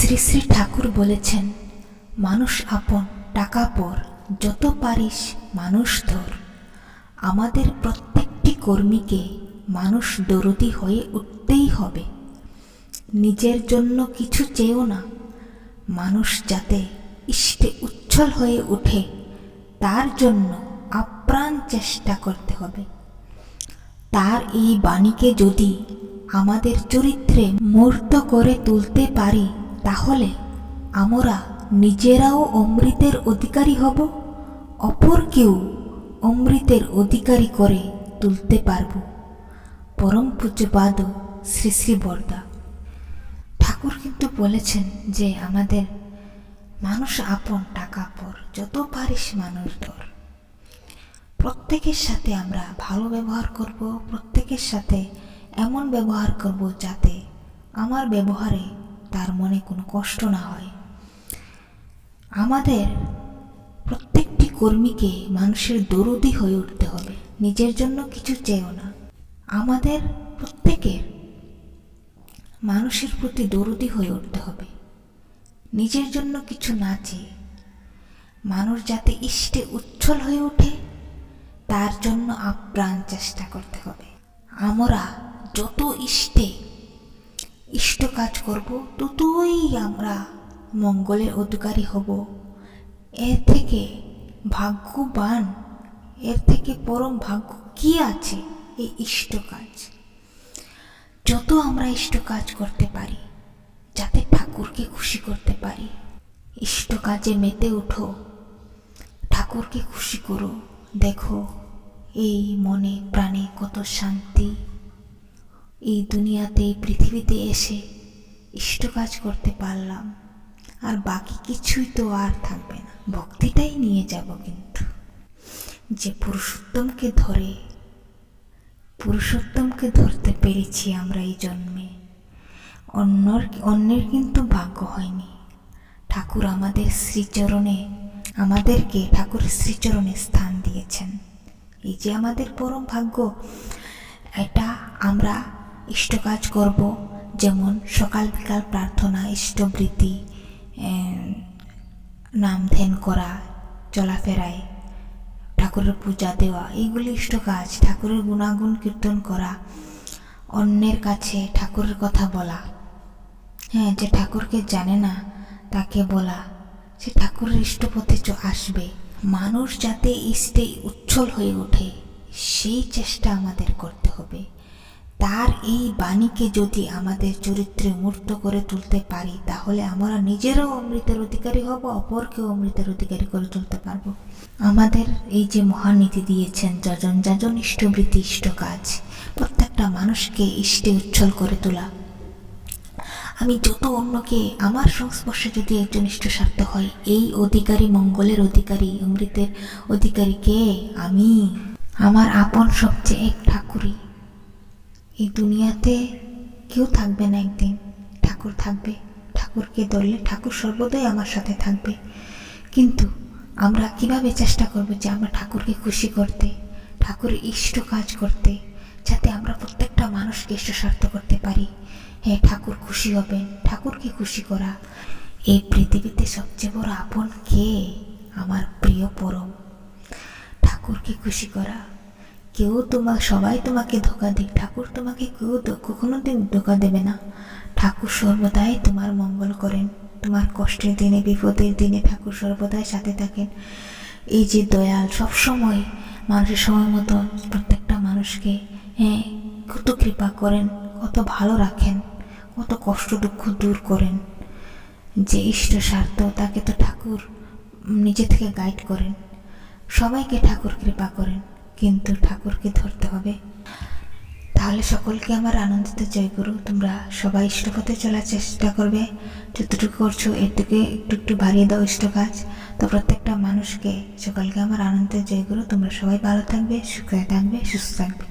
শ্রী শ্রী ঠাকুর বলেছেন, মানুষ আপন, টাকা পর, যত পারিস মানুষ ধর। আমাদের প্রত্যেকটি কর্মীকে মানুষ দরদি হয়ে উঠতেই হবে। নিজের জন্য কিছু চেয়েও না। মানুষ যাতে ইষ্টে উচ্ছল হয়ে ওঠে, তার জন্য আপ্রাণ চেষ্টা করতে হবে। তার এই বাণীকে যদি আমাদের চরিত্রে মূর্ত করে তুলতে পারি তাহলে আমরা নিজেরাও অমৃতের অধিকারী হব? অপরকেও অমৃতের অধিকারী করে তুলতে পারব? পরম পূজ্যপাদ শ্রী শ্রী বরদা। ঠাকুর কিন্তু বলেছেন যে আমাদের মানুষ আপন, টাকা পর, যত পারিস মানুষ ধর। প্রত্যেকের সাথে আমরা ভালো ব্যবহার করব, প্রত্যেকের সাথে এমন ব্যবহার করব যাতে আমার ব্যবহারে তার মনে কোনো কষ্ট না হয়। আমাদের প্রত্যেকটি কর্মীকে মানুষের দরদি হয়ে উঠতে হবে। নিজের জন্য কিছু চেয়েও না। আমাদের প্রত্যেকের মানুষের প্রতি দরদি হয়ে উঠতে হবে। নিজের জন্য কিছু না চেয়ে মানুষ যাতে ইষ্টে উচ্ছল হয়ে ওঠে, তার জন্য আপ্রাণ চেষ্টা করতে হবে। আমরা যত ইষ্টে ইষ্ট কাজ করব, ততই আমরা মঙ্গলের অধিকারী হব। এর থেকে ভাগ্যবান, এর থেকে পরম ভাগ্য কি আছে এই ইষ্ট কাজ? যত আমরা ইষ্ট কাজ করতে পারি, যাতে ঠাকুরকে খুশি করতে পারি, ইষ্ট কাজে মেতে উঠো। ঠাকুরকে খুশি করো, দেখো এই মনে প্রাণে কত শান্তি। এই দুনিয়াতে, এই পৃথিবীতে এসে ইষ্ট কাজ করতে পারলাম। আর বাকি কিছুই তো আর থাকবে না। ভক্তিটাই নিয়ে যাব কিন্তু। যে পুরুষোত্তমকে ধরে, পুরুষোত্তমকে ধরতে পেরেছি আমরা এই জন্মে। অন্যর, অন্যের কিন্তু ভাগ্য হয়নি। ঠাকুর আমাদের শ্রীচরণে, আমাদেরকে ঠাকুর শ্রীচরণে স্থান দিয়েছেন। এই যে আমাদের পরম ভাগ্য, এটা আমরা ইষ্ট কাজ করব, যেমন সকাল বিকাল প্রার্থনা, ইষ্টবৃত্তি নাম ধ্যান করা, চলাফেরায়, ঠাকুরের পূজা দেওয়া এইগুলি ইষ্ট কাজ। ঠাকুরের গুণাগুণ কীর্তন করা, অন্যের কাছে ঠাকুরের কথা বলা। হ্যাঁ যে ঠাকুরকে জানে না, তাকে বলা। সে ঠাকুরের ইষ্টপথে আসবে। মানুষ যাতে ইষ্টে উচ্ছল হয়ে ওঠে, সেই চেষ্টা আমাদের করতে হবে। তার এই বাণীকে যদি আমাদের চরিত্রে মূর্ত করে তুলতে পারি, তাহলে আমরা নিজেরাও অমৃতের অধিকারী হব, অপরকেও অমৃতের অধিকারী করে তুলতে পারব। আমাদের এই যে মহানীতি দিয়েছেন, যজন যাজন ইষ্টবৃত্তি ইষ্ট কাজ প্রত্যেকটা মানুষকে ইষ্টে উচ্ছল করে তোলা। আমি যত অন্যকে, আমার সংস্পর্শে যদি একজন ইষ্টস্বার্থ হয়, এই অধিকারী মঙ্গলের অধিকারী, অমৃতের অধিকারী কে? আমি। আমার আপন সবচেয়ে এক ঠাকুরই। এই দুনিয়াতে কেউ থাকবে না একদিন। ঠাকুর থাকবে। ঠাকুরকে ধরলে ঠাকুর সর্বদাই আমার সাথে থাকবে। কিন্তু আমরা কীভাবে চেষ্টা করব যে আমরা ঠাকুরকে খুশি করতে, ঠাকুরের ইষ্ট কাজ করতে, যাতে আমরা প্রত্যেকটা মানুষকে ইষ্ট স্বার্থ করতে পারি? হ্যাঁ ঠাকুর, খুশি হবেন। ঠাকুরকে খুশি করা। এই পৃথিবীতে সবচেয়ে বড় আপন কে? আমার প্রিয় পরম। ঠাকুরকে খুশি করা। কেউ তোমা, সবাই তোমাকে ধোকা দিক ঠাকুর তোমাকে কেউ কখনো দিন ধোকা দেবে না। ঠাকুর সর্বদাই তোমার মঙ্গল করেন। তোমার কষ্টের দিনে, বিপদের দিনে ঠাকুর সর্বদাই সাথে থাকেন। এই যে দয়াল সব সময় মানুষের সময় মতো প্রত্যেকটা মানুষকে হ্যাঁ কত কৃপা করেন, কত ভালো রাখেন, কত কষ্ট দুঃখ দূর করেন। যে ইষ্ট স্বার্থ, তাকে তো ঠাকুর নিজে থেকে গাইড করেন। সবাইকে ঠাকুর কৃপা করেন। কিন্তু ঠাকুরকে ধরতে হবে। তাহলে সকলকে আমার আনন্দিত জয় করু তোমরা সবাই ইষ্টপথে চলার চেষ্টা করবে। যতটুকু করছ, এর থেকে একটু একটু বাড়িয়ে দাও ইষ্ট কাজ তো প্রত্যেকটা মানুষকে সকলকে আমার আনন্দিত জয় করু তোমরা সবাই ভালো থাকবে, সুখে থাকবে, সুস্থ থাকবে।